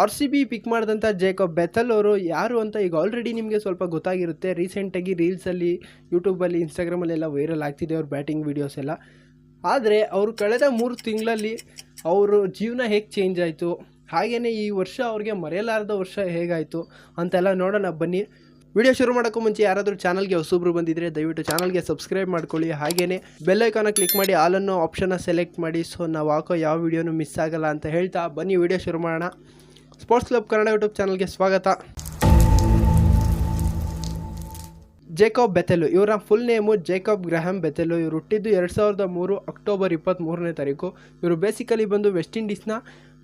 R C B pick ಮಾಡಿದಂಥ Jacob Bethell ಅವರು ಯಾರು ಅಂತ ಈಗ ಆಲ್ರೆಡಿ ನಿಮಗೆ ಸ್ವಲ್ಪ ಗೊತ್ತಾಗಿರುತ್ತೆ. ರೀಸೆಂಟಾಗಿ ರೀಲ್ಸಲ್ಲಿ ಯೂಟ್ಯೂಬಲ್ಲಿ ಇನ್ಸ್ಟಾಗ್ರಾಮಲ್ಲೆಲ್ಲ ವೈರಲ್ ಆಗ್ತಿದೆ ಅವ್ರ ಬ್ಯಾಟಿಂಗ್ ವೀಡಿಯೋಸ್ ಎಲ್ಲ. ಆದರೆ ಅವರು ಕಳೆದ ಮೂರು ತಿಂಗಳಲ್ಲಿ ಅವರು ಜೀವನ ಹೇಗೆ ಚೇಂಜ್ ಆಯಿತು? ಹಾಗೆಯೇ ಈ ವರ್ಷ ಅವ್ರಿಗೆ ಮರೆಯಲಾರದ ವರ್ಷ ಹೇಗಾಯಿತು ಅಂತೆಲ್ಲ ನೋಡೋಣ. ಬನ್ನಿ. ವಿಡಿಯೋ ಶುರು ಮಾಡೋಕ್ಕೂ ಮುಂಚೆ ಯಾರಾದರೂ ಚಾನಲ್ಗೆ ಹೊಸಬ್ರು ಬಂದಿದ್ದರೆ ದಯವಿಟ್ಟು ಚಾನಲ್ಗೆ ಸಬ್ಸ್ಕ್ರೈಬ್ ಮಾಡ್ಕೊಳ್ಳಿ. ಹಾಗೆಯೇ ಬೆಲ್ಲೈಕಾನ ಕ್ಲಿಕ್ ಮಾಡಿ ಆಲನ್ನು ಆಪ್ಷನ್ನ ಸೆಲೆಕ್ಟ್ ಮಾಡಿ. ಸೊ ನಾವು ಹಾಕೋ ಯಾವ ವಿಡಿಯೋನು ಮಿಸ್ ಆಗಲ್ಲ ಅಂತ ಹೇಳ್ತಾ ಬನ್ನಿ. ವಿಡಿಯೋ ಶುರು ಮಾಡೋಣ. ಸ್ಪೋರ್ಟ್ಸ್ ಕ್ಲಬ್ ಕನ್ನಡ ಯೂಟ್ಯೂಬ್ ಚಾನಲ್ಗೆ ಸ್ವಾಗತ. ಜೇಕಬ್ ಬೆತೆಲು ಇವರ full name Jacob Graham Bethell ಇವರು ಹುಟ್ಟಿದ್ದು ಎರಡು ಸಾವಿರದ ಮೂರು ಅಕ್ಟೋಬರ್ ಇಪ್ಪತ್ತ್ಮೂರನೇ ತಾರೀಕು. ಇವರು ಬೇಸಿಕಲಿ ಬಂದು ವೆಸ್ಟ್ ಇಂಡೀಸ್ನ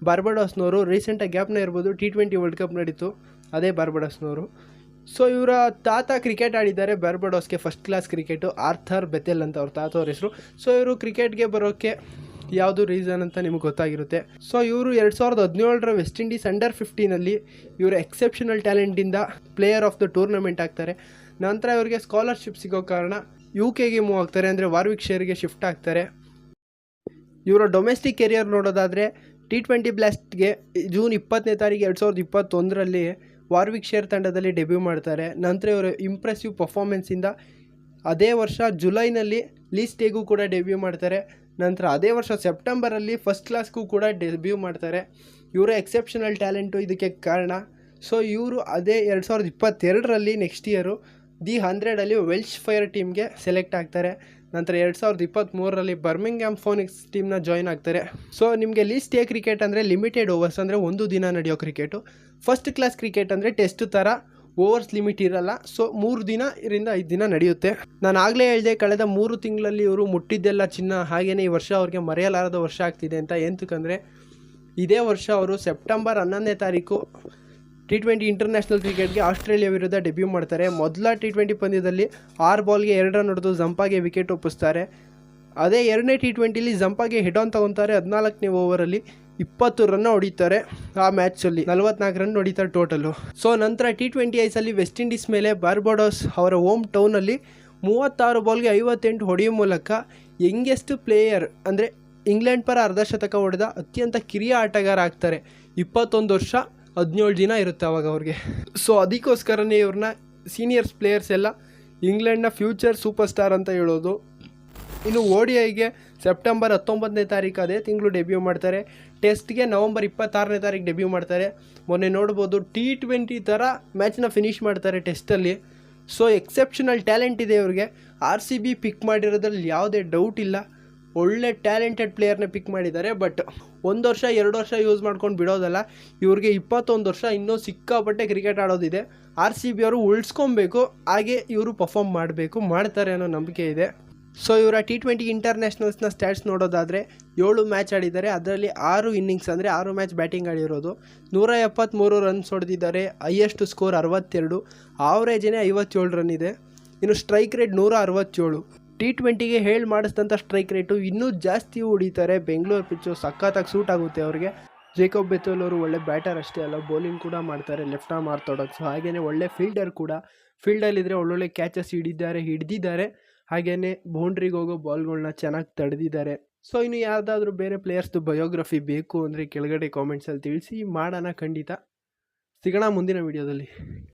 ಬಾರ್ಬಡೋಸ್ನವರು ರೀಸೆಂಟಾಗಿ ಗ್ಯಾಪ್ನ ಇರ್ಬೋದು. ಟಿ ಟ್ವೆಂಟಿ ವರ್ಲ್ಡ್ ಕಪ್ ನಡೀತು. ಅದೇ ಬಾರ್ಬಡೋಸ್ನವರು ಸೊ ಇವರ ತಾತ ಕ್ರಿಕೆಟ್ ಆಡಿದ್ದಾರೆ. ಬಾರ್ಬಡೋಸ್ಗೆ first class cricket Arthur Bethell ಅಂತ ಅವ್ರ ತಾತ ಅವ್ರ ಹೆಸರು. ಸೊ ಇವರು ಕ್ರಿಕೆಟ್ಗೆ ಬರೋಕ್ಕೆ ಯಾವುದು ರೀಸನ್ ಅಂತ ನಿಮಗೆ ಗೊತ್ತಾಗಿರುತ್ತೆ. ಸೊ ಇವರು ಎರಡು ಸಾವಿರದ ಹದಿನೇಳರ ವೆಸ್ಟ್ ಇಂಡೀಸ್ ಅಂಡರ್ ಫಿಫ್ಟೀನಲ್ಲಿ ಇವರು ಎಕ್ಸೆಪ್ಷನಲ್ ಟ್ಯಾಲೆಂಟಿಂದ ಪ್ಲೇಯರ್ ಆಫ್ ದ ಟೂರ್ನಮೆಂಟ್ ಆಗ್ತಾರೆ. ನಂತರ ಇವರಿಗೆ ಸ್ಕಾಲರ್ಶಿಪ್ ಸಿಗೋ ಕಾರಣ ಯು ಕೆಗೆ ಮೂವ್ ಆಗ್ತಾರೆ, ಅಂದರೆ ವಾರ್ವಿಕ್ ಶೇರ್ಗೆ ಶಿಫ್ಟ್ ಆಗ್ತಾರೆ. ಇವರ ಡೊಮೆಸ್ಟಿಕ್ ಕೆರಿಯರ್ ನೋಡೋದಾದರೆ ಟಿ ಟ್ವೆಂಟಿ ಬ್ಲಾಸ್ಟ್ಗೆ ಜೂನ್ ಇಪ್ಪತ್ತನೇ ತಾರೀಕು ಎರಡು ಸಾವಿರದ ಇಪ್ಪತ್ತೊಂದರಲ್ಲಿ ವಾರ್ವಿಕ್ ಶೇರ್ ತಂಡದಲ್ಲಿ ಡೆಬ್ಯೂ ಮಾಡ್ತಾರೆ. ನಂತರ ಇವರು ಇಂಪ್ರೆಸಿವ್ ಪರ್ಫಾರ್ಮೆನ್ಸಿಂದ ಅದೇ ವರ್ಷ ಜುಲೈನಲ್ಲಿ ಲೀಸ್ಟೇಗೂ ಕೂಡ ಡೆಬ್ಯೂ ಮಾಡ್ತಾರೆ. ನಂತರ ಅದೇ ವರ್ಷ ಸೆಪ್ಟೆಂಬರಲ್ಲಿ ಫಸ್ಟ್ ಕ್ಲಾಸ್ಗೂ ಕೂಡ ಡೆಬ್ಯೂ ಮಾಡ್ತಾರೆ. ಇವರೇ ಎಕ್ಸೆಪ್ಷನಲ್ ಟ್ಯಾಲೆಂಟು ಇದಕ್ಕೆ ಕಾರಣ. ಸೊ ಇವರು ಅದೇ ಎರಡು ಸಾವಿರದ ಇಪ್ಪತ್ತೆರಡರಲ್ಲಿ ನೆಕ್ಸ್ಟ್ ಇಯರು ದಿ ಹಂಡ್ರೆಡಲ್ಲಿ ವೆಲ್ಶ್ ಫೈರ್ ಟೀಮ್ಗೆ ಸೆಲೆಕ್ಟ್ ಆಗ್ತಾರೆ. ನಂತರ ಎರಡು ಸಾವಿರದ ಇಪ್ಪತ್ತ್ಮೂರರಲ್ಲಿ ಬರ್ಮಿಂಗ್ಯಾಮ್ ಫೋನಿಕ್ಸ್ ಟೀಮ್ನ ಜಾಯ್ನ್ ಆಗ್ತಾರೆ. ಸೊ ನಿಮಗೆ ಲೀಸ್ಟ್ ಎ ಕ್ರಿಕೆಟ್ ಅಂದರೆ ಲಿಮಿಟೆಡ್ ಓವರ್ಸ್ ಅಂದರೆ ಒಂದು ದಿನ ನಡೆಯೋ ಕ್ರಿಕೆಟು ಫಸ್ಟ್ ಕ್ಲಾಸ್ ಕ್ರಿಕೆಟ್ ಅಂದರೆ ಟೆಸ್ಟ್ ಥರ ಓವರ್ಸ್ ಲಿಮಿಟ್ ಇರಲ್ಲ. ಸೊ ಮೂರು ದಿನ ಇದರಿಂದ ಐದು ದಿನ ನಡೆಯುತ್ತೆ. ನಾನು ಆಗಲೇ ಹೇಳಿದೆ, ಕಳೆದ ಮೂರು ತಿಂಗಳಲ್ಲಿ ಇವರು ಮುಟ್ಟಿದ್ದೆಲ್ಲ ಚಿನ್ನ ಹಾಗೆಯೇ ಈ ವರ್ಷ ಅವ್ರಿಗೆ ಮರೆಯಲಾರದ ವರ್ಷ ಆಗ್ತಿದೆ ಅಂತ ಎಂತಕ್ಕಂದರೆ, ಇದೇ ವರ್ಷ ಅವರು ಸೆಪ್ಟೆಂಬರ್ ಹನ್ನೊಂದನೇ ತಾರೀಕು ಟಿ ಟ್ವೆಂಟಿ ಇಂಟರ್ನ್ಯಾಷನಲ್ ಕ್ರಿಕೆಟ್ಗೆ ಆಸ್ಟ್ರೇಲಿಯಾ ವಿರುದ್ಧ ಡೆಬ್ಯೂ ಮಾಡ್ತಾರೆ. ಮೊದಲ ಟಿ ಟ್ವೆಂಟಿ ಪಂದ್ಯದಲ್ಲಿ ಆರು ಬಾಲ್ಗೆ ಎರಡು ರನ್ ಹೊಡೆದು ಜಂಪಾಗೆ ವಿಕೆಟ್ ಒಪ್ಪಿಸ್ತಾರೆ. ಅದೇ ಎರಡನೇ ಟಿ ಟ್ವೆಂಟಿಲಿ ಜಂಪಾಗೆ ಹೆಡ್ ಆನ್ ತಗೊತಾರೆ. ಹದಿನಾಲ್ಕನೇ ಓವರಲ್ಲಿ ಇಪ್ಪತ್ತು ರನ್ ಹೊಡಿತಾರೆ ಆ ಮ್ಯಾಚಲ್ಲಿ ನಲವತ್ನಾಲ್ಕು ರನ್ ಹೊಡಿತಾರೆ ಟೋಟಲು ಸೊ ನಂತರ ಟಿ ಟ್ವೆಂಟಿ ಐಸಲ್ಲಿ ವೆಸ್ಟ್ ಇಂಡೀಸ್ ಮೇಲೆ ಬಾರ್ಬಡೋಸ್ ಅವರ ಹೋಮ್ ಟೌನಲ್ಲಿ ಮೂವತ್ತಾರು ಬಾಲ್ಗೆ ಐವತ್ತೆಂಟು ಹೊಡೆಯೋ ಮೂಲಕ ಯಂಗೆಸ್ಟ್ ಪ್ಲೇಯರ್ ಅಂದರೆ ಇಂಗ್ಲೆಂಡ್ ಪರ ಅರ್ಧ ಶತಕ ಹೊಡೆದ ಅತ್ಯಂತ ಕಿರಿಯ ಆಟಗಾರ ಆಗ್ತಾರೆ. ಇಪ್ಪತ್ತೊಂದು ವರ್ಷ ಹದಿನೇಳು ದಿನ ಇರುತ್ತೆ ಅವಾಗ ಅವ್ರಿಗೆ. ಸೊ ಅದಕ್ಕೋಸ್ಕರನೇ ಇವ್ರನ್ನ ಸೀನಿಯರ್ಸ್ ಪ್ಲೇಯರ್ಸ್ ಎಲ್ಲ ಇಂಗ್ಲೆಂಡ್ನ ಫ್ಯೂಚರ್ ಸೂಪರ್ ಸ್ಟಾರ್ ಅಂತ ಹೇಳೋದು ಇನ್ನು ಓ ಡಿ ಐಗೆ ಸೆಪ್ಟೆಂಬರ್ ಹತ್ತೊಂಬತ್ತನೇ ತಾರೀಕು ಅದೇ ತಿಂಗಳು ಡೆಬ್ಯೂ ಮಾಡ್ತಾರೆ. ಟೆಸ್ಟ್ಗೆ ನವಂಬರ್ ಇಪ್ಪತ್ತಾರನೇ ತಾರೀಕು ಡೆಬ್ಯೂ ಮಾಡ್ತಾರೆ. ಮೊನ್ನೆ ನೋಡ್ಬೋದು ಟಿ ಟ್ವೆಂಟಿ ಥರ ಮ್ಯಾಚ್ನ ಫಿನಿಷ್ ಮಾಡ್ತಾರೆ ಟೆಸ್ಟಲ್ಲಿ. ಸೊ ಎಕ್ಸೆಪ್ಷನಲ್ ಟ್ಯಾಲೆಂಟ್ ಇದೆ ಇವ್ರಿಗೆ. ಆರ್ ಸಿ ಬಿ ಪಿಕ್ ಮಾಡಿರೋದ್ರಲ್ಲಿ ಯಾವುದೇ ಡೌಟ್ ಇಲ್ಲ. ಒಳ್ಳೆ ಟ್ಯಾಲೆಂಟೆಡ್ ಪ್ಲೇಯರ್ನ ಪಿಕ್ ಮಾಡಿದ್ದಾರೆ. ಬಟ್ ಒಂದು ವರ್ಷ, ಎರಡು ವರ್ಷ ಯೂಸ್ ಮಾಡ್ಕೊಂಡು ಬಿಡೋದಲ್ಲ. ಇವ್ರಿಗೆ ಇಪ್ಪತ್ತೊಂದು ವರ್ಷ ಇನ್ನೂ ಸಿಕ್ಕಾಪಟ್ಟೆ ಕ್ರಿಕೆಟ್ ಆಡೋದಿದೆ. ಆರ್ ಸಿ ಬಿ ಅವರು ಉಳಿಸ್ಕೊಬೇಕು. ಹಾಗೆ ಇವರು ಪರ್ಫಾಮ್ ಮಾಡಬೇಕು. ಮಾಡ್ತಾರೆ ಅನ್ನೋ ನಂಬಿಕೆ ಇದೆ. ಸೊ ಇವರ ಟಿ ಟ್ವೆಂಟಿ ಇಂಟರ್ನ್ಯಾಷನಲ್ಸ್ನ ಸ್ಟ್ಯಾಟ್ಸ್ ನೋಡೋದಾದರೆ ಏಳು ಮ್ಯಾಚ್ ಆಡಿದ್ದಾರೆ. ಅದರಲ್ಲಿ ಆರು ಇನ್ನಿಂಗ್ಸ್ ಅಂದರೆ ಆರು ಮ್ಯಾಚ್ ಬ್ಯಾಟಿಂಗ್ ಆಡಿರೋದು. ನೂರ ಎಪ್ಪತ್ತ್ಮೂರು ರನ್ಸ್ ಹೊಡೆದಿದ್ದಾರೆ. ಹೈಯೆಸ್ಟ್ ಸ್ಕೋರ್ ಅರವತ್ತೆರಡು. ಆವ್ರೇಜೇ ಐವತ್ತೇಳು ರನ್ ಇದೆ. ಇನ್ನು ಸ್ಟ್ರೈಕ್ ರೇಟ್ ನೂರ ಅರವತ್ತೇಳು. ಟಿ ಟ್ವೆಂಟಿಗೆ ಹೇಳಿ ಮಾಡಿಸಿದಂಥ ಸ್ಟ್ರೈಕ್ ರೇಟು ಇನ್ನೂ ಜಾಸ್ತಿ ಹೊಡಿತಾರೆ ಬೆಂಗಳೂರು ಪಿಚ್ಚು ಸಖತ್ತಾಗಿ ಸೂಟ್ ಆಗುತ್ತೆ ಅವ್ರಿಗೆ. ಜೇಕಬ್ ಬೆತೋಲ್ ಅವರು ಒಳ್ಳೆ ಬ್ಯಾಟರ್ ಅಷ್ಟೇ ಅಲ್ಲ ಬೌಲಿಂಗ್ ಕೂಡ ಮಾಡ್ತಾರೆ. ಲೆಫ್ಟ್ ಆರ್ಮ್ ಸೊ ಹಾಗೆಯೇ ಒಳ್ಳೆ ಫೀಲ್ಡರ್ ಕೂಡ. ಫೀಲ್ಡಲ್ಲಿದ್ದರೆ ಒಳ್ಳೊಳ್ಳೆ ಕ್ಯಾಚಸ್ ಹಿಡಿದ್ದಾರೆ, ಹಿಡ್ದಿದ್ದಾರೆ. ಹಾಗೆಯೇ ಬೌಂಡ್ರಿಗೆ ಹೋಗೋ ಬಾಲ್ಗಳನ್ನ ಚೆನ್ನಾಗಿ ತಡೆದಿದ್ದಾರೆ. ಸೊ, ಇನ್ನು ಯಾವುದಾದ್ರೂ ಬೇರೆ ಪ್ಲೇಯರ್ಸ್ದು ಬಯೋಗ್ರಫಿ ಬೇಕು ಅಂದರೆ ಕೆಳಗಡೆ ಕಾಮೆಂಟ್ಸಲ್ಲಿ ತಿಳಿಸಿ ಮಾಡೋಣ ಖಂಡಿತ. ಸಿಗೋಣ ಮುಂದಿನ ವೀಡಿಯೋದಲ್ಲಿ.